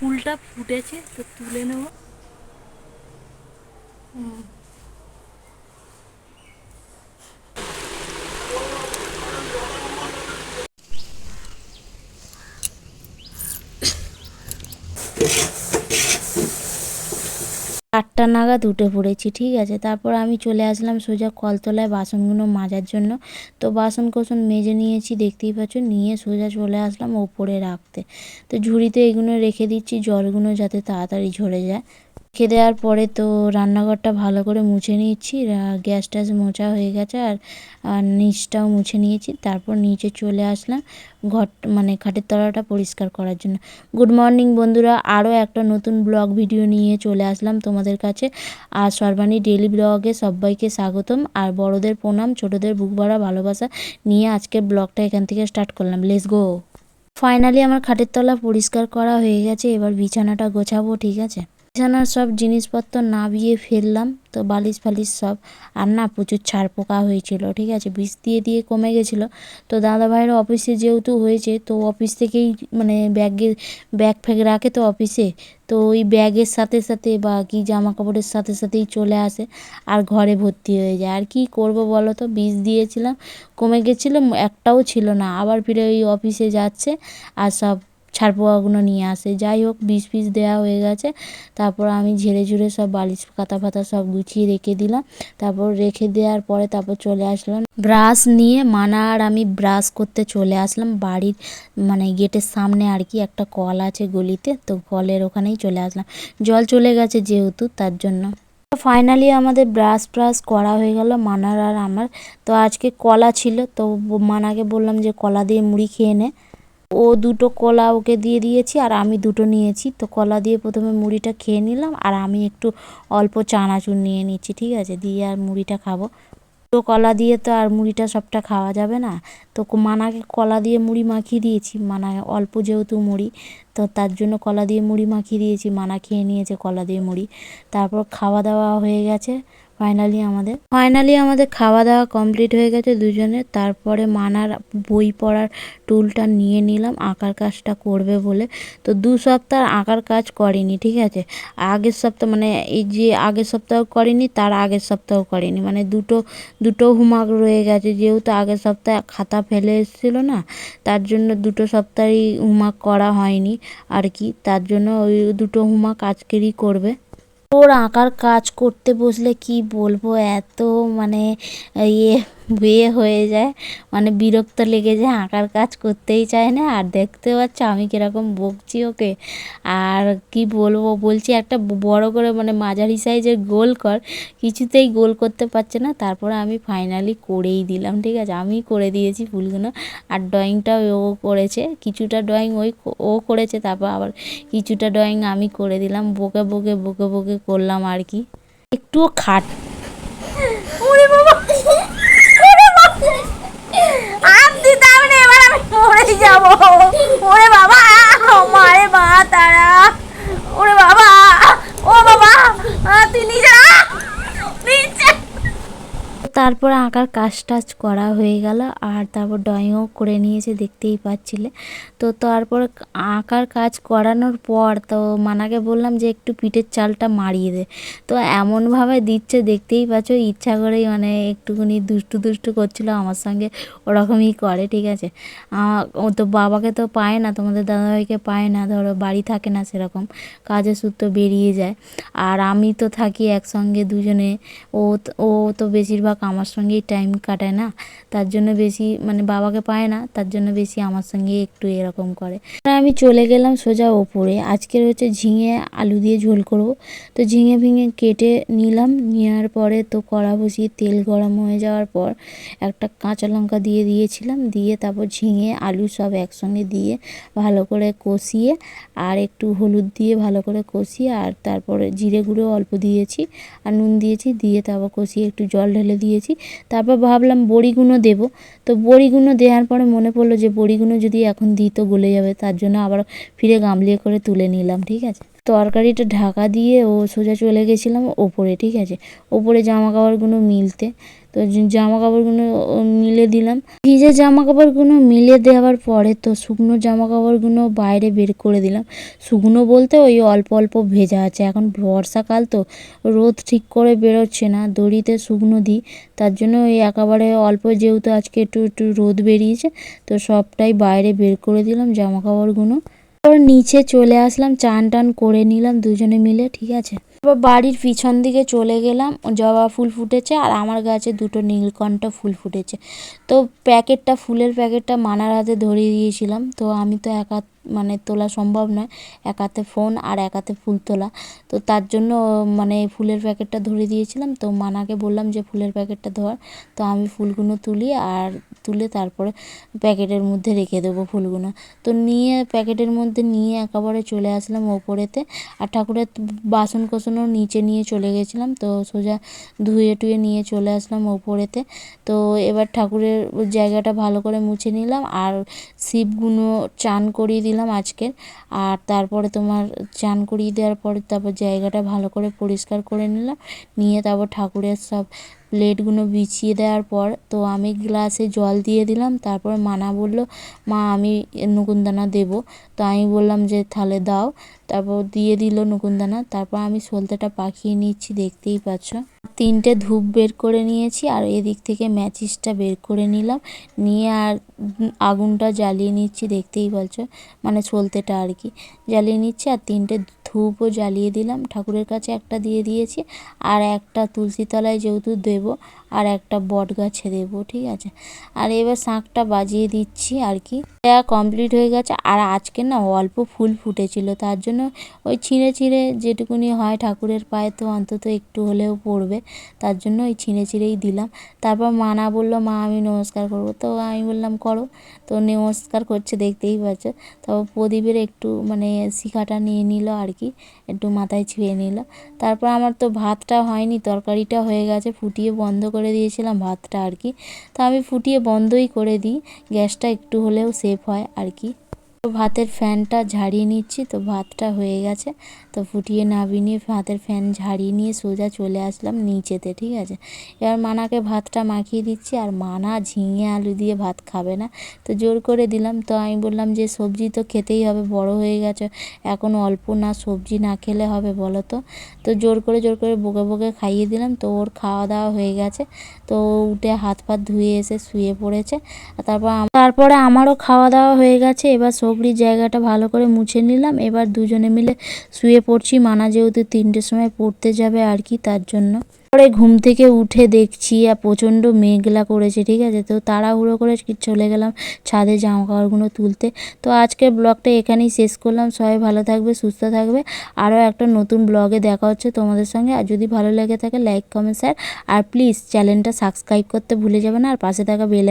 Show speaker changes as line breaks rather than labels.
ফুলটা ফুটেছে তো তুলে নেব হুম। আটটা নাগাদ উঠে পড়েছি, ঠিক আছে? তারপর আমি চলে আসলাম সোজা কলতলায় বাসনগুলো মাজার জন্য। তো বাসন কোসন মেজে নিয়েছি, দেখতেই পাচ্ছ, নিয়ে সোজা চলে আসলাম ওপরে রাখতে। তো ঝুড়িতে এগুলো রেখে দিচ্ছি, জলগুলো যাতে তাড়াতাড়ি ঝরে যায়। রেখে দেওয়ার পরে তো রান্নাঘরটা ভালো করে মুছে নিচ্ছি রা- গ্যাস ট্যাস মোছা হয়ে গেছে আর আর নিচটাও মুছে নিয়েছি। তারপর নিচে চলে আসলাম ঘর মানে খাটের তলাটা পরিষ্কার করার জন্য। গুড মর্নিং বন্ধুরা, আরও একটা নতুন ব্লগ ভিডিও নিয়ে চলে আসলাম তোমাদের কাছে। আর সর্বাণী ডেলি ব্লগে সবাইকে স্বাগতম। আর বড়দের প্রণাম, ছোটদের বুক ভরা ভালোবাসা নিয়ে আজকের ব্লগটা এখান থেকে স্টার্ট করলাম। Let's go! ফাইনালি আমার খাটের তলা পরিষ্কার করা হয়ে গেছে। এবার বিছানাটা গোছাবো, ঠিক আছে? বিছানার সব জিনিসপত্র নাবিয়ে ফেললাম, তো বালিশ ফালিশ সব, আর না, প্রচুর ছাড় পোকা হয়েছিল, ঠিক আছে? বিষ দিয়ে দিয়ে কমে গেছিল। তো দাদা ভাইয়ের অফিসে যেহেতু হয়েছে, তো অফিস থেকেই মানে ব্যাগে, ব্যাগ ফ্যাগ রাখে তো অফিসে। তো ওই ব্যাগের সাথে সাথে বা কি জামা কাপড়ের সাথে সাথেই চলে আসে, আর ঘরে ভর্তি হয়ে যায়। আর কি করব বলো তো? বিষ দিয়েছিলাম, কমে গেছিল, একটাও ছিল না। আবার ফিরে ওই অফিসে যাচ্ছে, আর সব ছাড় নিয়ে আসে। যাই হোক, বিষ ফিষ দেওয়া হয়ে গেছে। তারপর আমি ঝেড়ে ঝুড়ে সব বালিশ কাতা ফাতা সব গুছিয়ে রেখে দিলাম। তারপর রেখে দেওয়ার পরে তারপর চলে আসলাম। ব্রাশ নিয়ে মানা আর আমি ব্রাশ করতে চলে আসলাম। বাড়ির মানে গেটের সামনে আর কি একটা কল আছে গলিতে, তো কলের ওখানেই চলে আসলাম। জল চলে গেছে যেহেতু, তার জন্য। ফাইনালি আমাদের ব্রাশ ব্রাশ করা হয়ে গেল, মানার আর আমার। তো আজকে কলা ছিল, তো মানাকে বললাম যে কলা দিয়ে মুড়ি খেয়ে নে। ও দুটো কলা ওকে দিয়ে দিয়েছি আর আমি দুটো নিয়েছি। তো কলা দিয়ে প্রথমে মুড়িটা খেয়ে নিলাম আর আমি একটু অল্প চানাচুর নিয়ে নিচ্ছি, ঠিক আছে? দিয়ে আর মুড়িটা খাব। তো কলা দিয়ে তো আর মুড়িটা সবটা খাওয়া যাবে না। তো মানাকে কলা দিয়ে মুড়ি মাখিয়ে দিয়েছি। মানা অল্প যেহেতু মুড়ি, তো তার জন্য কলা দিয়ে মুড়ি মাখিয়ে দিয়েছি। মানা খেয়ে নিয়েছে কলা দিয়ে মুড়ি। তারপর খাওয়া দাওয়া হয়ে গেছে। ফাইনালি আমাদের ফাইনালি আমাদের খাওয়া দাওয়া কমপ্লিট হয়ে গেছে দুজনের তারপরে মানার বই পড়ার টুলটা নিয়ে নিলাম, আঁকার কাজটা করবে বলে। তো দু সপ্তাহ আঁকার কাজ করেনি, ঠিক আছে? আগের সপ্তাহ মানে এই যে আগের সপ্তাহ করেনি, তার আগের সপ্তাহ করেনি। মানে দুটো দুটো হোমওয়ার্ক রয়ে গেছে, যেহেতু আগের সপ্তাহে খাতা ফেলে এসেছিল না, তার জন্য দুটো সপ্তাহেই হোমওয়ার্ক করা হয়নি আর কি, তার জন্য ওই দুটো হোমওয়ার্ক আজকেরই করবে। ওর আঁকার কাজ করতে বসলে কি বলব? এত মানে ইয়ে বিয়ে হয়ে যায়। মানে বিরক্ত লেগে যায়, আঁকার কাজ করতেই চায় না। আর দেখতে পাচ্ছ আমি কীরকম বকছি ওকে। আর কি বলব, বলছি একটা বড় করে মানে মাঝারি সাইজের গোল কর। কিছুতেই গোল করতে পারছে না। তারপরে আমি ফাইনালি করেই দিলাম, ঠিক আছে? আমি করে দিয়েছি ফুলগুলো। আর ড্রয়িংটাও ও করেছে। কিছুটা ড্রয়িং ওই ও করেছে, তারপর আবার কিছুটা ড্রয়িং আমি করে দিলাম। বকে বকে বকে বকে করলাম আর কি। একটুও খাট
বাবা ওরে বাবা আম দিতাম না এবার আমি মরে যাব। ওরে বাবা মারে মা তারা ওরে বাবা ও বাবা আহ, তুই নিচে আ! নিচে
তারপরে আঁকার কাজ টাজ করা হয়ে গেল আর তারপর ড্রয়িংও করে নিয়েছে, দেখতেই পাচ্ছিলে। তো তারপর আঁকার কাজ করানোর পর তো মানাকে বললাম যে একটু পিঠের চালটা মারিয়ে দে। তো এমনভাবে দিচ্ছে, দেখতেই পাচ্ছ, ইচ্ছা করেই মানে একটুখানি দুষ্টু দুষ্টু করছিল, আমার সঙ্গে ওরকমই করে, ঠিক আছে? ও তো বাবাকে তো পায় না, তোমাদের দাদাভাইকে পায় না, ধরো বাড়ি থাকে না সেরকম, কাজের সূত্র বেরিয়ে যায়। আর আমি তো থাকি একসঙ্গে দুজনে, ও ও তো বেশিরভাগ আমার সঙ্গেই টাইম কাটায় না। তার জন্য বেশি মানে বাবাকে পায় না, তার জন্য বেশি আমার সঙ্গে একটু এরকম করে। আমি চলে গেলাম সোজা ওপরে। আজকের হচ্ছে ঝিঙে আলু দিয়ে ঝোল করব। তো ঝিঙে ভিঙে কেটে নিলাম। নেওয়ার পরে তো কড়া বসিয়ে তেল গরম হয়ে যাওয়ার পর একটা কাঁচা লঙ্কা দিয়ে দিয়েছিলাম। দিয়ে তারপর ঝিঙে, আলু সব একসঙ্গে দিয়ে ভালো করে কষিয়ে আর একটু হলুদ দিয়ে ভালো করে কষিয়ে আর তারপরে জিরে গুঁড়ো অল্প দিয়েছি। আর নুন দিয়েছি। দিয়ে তারপর কষিয়ে একটু জল ঢেলে দিয়েছি। তারপর ভাবলাম বড়িগুলো দেবো। তো বড়িগুলো দেওয়ার পরে মনে পড়ল যে বড়িগুলো যদি এখন দিই তো গলে যাবে। তার জন্য আবার ফিরে গামলিয়ে করে তুলে নিলাম, ঠিক আছে? তরকারিটা ঢাকা দিয়ে ও সোজা চলে গেছিলাম ওপরে, ঠিক আছে? ওপরে জামা কাপড়গুলো মিলতে। তো জামা কাপড়গুলো মিলে দিলাম। ভিজে জামা কাপড়গুলো মিলে দেওয়ার পরে তো শুকনো জামা কাপড়গুলো বাইরে বের করে দিলাম। শুকনো বলতে ওই অল্প অল্প ভেজা আছে। এখন বর্ষাকাল তো, রোদ ঠিক করে বেরোচ্ছে না। দড়িতে শুকনো দিই। তার জন্য ওই একেবারে অল্প যেহেতু আজকে একটু একটু রোদ বেরিয়েছে, তো সবটাই বাইরে বের করে দিলাম জামা কাপড়গুলো তারপর নিচে চলে আসলাম, চান টান করে নিলাম, দুজনে মিলে, ঠিক আছে? তারপর বাড়ির পিছন দিকে চলে গেলাম, জবা ফুল ফুটেছে আর আমার গাছে দুটো নীলকণ্ঠ ফুল ফুটেছে। তো প্যাকেটটা, ফুলের প্যাকেটটা মানার হাতে ধরিয়ে দিয়েছিলাম, তো আমি তো একা মানে তোলা সম্ভব নয়। এক হাতে ফোন আর এক হাতে ফুল তোলা। তো তার জন্য মানে ফুলের প্যাকেটটা ধরে দিয়েছিলাম। তো মানাকে বললাম যে, ফুলের প্যাকেটটা ধর। তো আমি ফুলগুলো তুলি আর তুলে তারপরে প্যাকেটের মধ্যে রেখে দেবো ফুলগুলো। তো নিয়ে প্যাকেটের মধ্যে নিয়ে একেবারে চলে আসলাম ওপরেতে। আর ঠাকুরের বাসন কোসনও নিচে নিয়ে চলে গেছিলাম। তো সোজা ধুয়ে টুয়ে নিয়ে চলে আসলাম ওপরেতে। তো এবার ঠাকুরের জায়গাটা ভালো করে মুছে নিলাম। আর শিবগুলো চান করিয়ে দিলাম। আজকের আর তারপরে তোমার চান করিয়ে দেওয়ার পরে তারপর জায়গাটা ভালো করে পরিষ্কার করে নিলাম। নিয়ে তারপর ঠাকুরের সব প্লেটগুলো বিছিয়ে দেওয়ার পর তো আমি গ্লাসে জল দিয়ে দিলাম। তারপর মানা বলল, মা, আমি নকুনদানা দেবো। তো আমি বললাম যে, তাহলে দাও। তারপর দিয়ে দিল নকুনদানা। তারপর আমি সলতেটা পাকিয়ে নিচ্ছি, দেখতেই পাচ্ছ। তিনটে ধূপ বের করে নিয়েছি আর এদিক থেকে ম্যাচিসটা বের করে নিলাম। নিয়ে আর আগুনটা জ্বালিয়ে নিচ্ছি, দেখতেই পাচ্ছ মানে সলতেটা আর কি। জ্বালিয়ে নিচ্ছি আর তিনটে ধূপও জ্বালিয়ে দিলাম। ঠাকুরের কাছে একটা দিয়ে দিয়েছি আর একটা তুলসী তলায় যেহেতু দেবো আর একটা বট গাছে দেবো, ঠিক আছে? আর এবার শাঁখটা বাজিয়ে দিচ্ছি আর কি। দেওয়া কমপ্লিট হয়ে গেছে আর আজকে না অল্প ফুল ফুটেছিল, তার জন্য ওই ছিঁড়ে ছিঁড়ে যেটুকুনি হয় ঠাকুরের পায়ে তো অন্তত একটু হলেও পড়বে। তার জন্য ওই ছিঁড়ে ছিঁড়েই দিলাম। তারপর মা না বলল, মা, আমি নমস্কার করব। তো আমি বললাম, করো। তো নমস্কার করছে, দেখতেই পাচ্ছ। তারপর প্রদীপের একটু মানে শিখাটা নিয়ে নিল আর কি, একটু মাথায় ছুঁয়ে নিল। তারপর আমার তো ভাতটা হয়নি, তরকারিটা হয়ে গেছে, ফুটিয়ে বন্ধ করে দিয়েছিলাম ভাতটা আর কি। তো আমি ফুটিয়ে বন্ধই করে দিই, গ্যাসটা একটু হলেও সেফ হয় আর কি। তো ভাতের ফ্যানটা ঝাড়িয়ে নিচ্ছি, তো ভাতটা হয়ে গেছে। তো ফুটিয়ে নাবিয়ে নিয়ে ভাতের ফ্যান ঝাড়িয়ে নিয়ে সোজা চলে আসলাম নিচেতে, ঠিক আছে? এবার মানাকে ভাতটা মাখিয়ে দিচ্ছি, আর মানা ঝিঙে আলু দিয়ে ভাত খাবে না। তো জোর করে দিলাম, তো আমি বললাম যে সবজি তো খেতেই হবে, বড় হয়ে গেছে, এখন অল্প না সবজি না খেলে হবে বলো তো? তো জোর করে জোর করে বকে বকে খাইয়ে দিলাম, তো ওর খাওয়া দাওয়া হয়ে গেছে। তো উঠে হাত পাত ধুয়ে এসে শুয়ে পড়েছে তারপর তারপরে আমারও খাওয়া দাওয়া হয়ে গেছে, এবার সবরির জায়গাটা ভালো করে মুছে নিলাম। এবার দুজনে মিলে শুয়ে পড়ছি। মানা যেহেতু তিনটের সময় পড়তে যাবে আর কি, তার জন্য। পরে ঘুম থেকে উঠে দেখছি আর প্রচণ্ড মেঘলা করেছে, ঠিক আছে? তো তাড়াহুড়ো করে চলে গেলাম ছাদে জামা কাপড়গুলো তুলতে। তো আজকের ব্লগটা এখানেই শেষ করলাম। সবাই ভালো থাকবে, সুস্থ থাকবে। আরও একটা নতুন ব্লগে দেখা হচ্ছে তোমাদের সঙ্গে। আর যদি ভালো লেগে থাকে, লাইক, কমেন্ট শেয়ার আর প্লিজ চ্যানেলটা সাবস্ক্রাইব করতে ভুলে যাবে না। আর পাশে থাকা বেল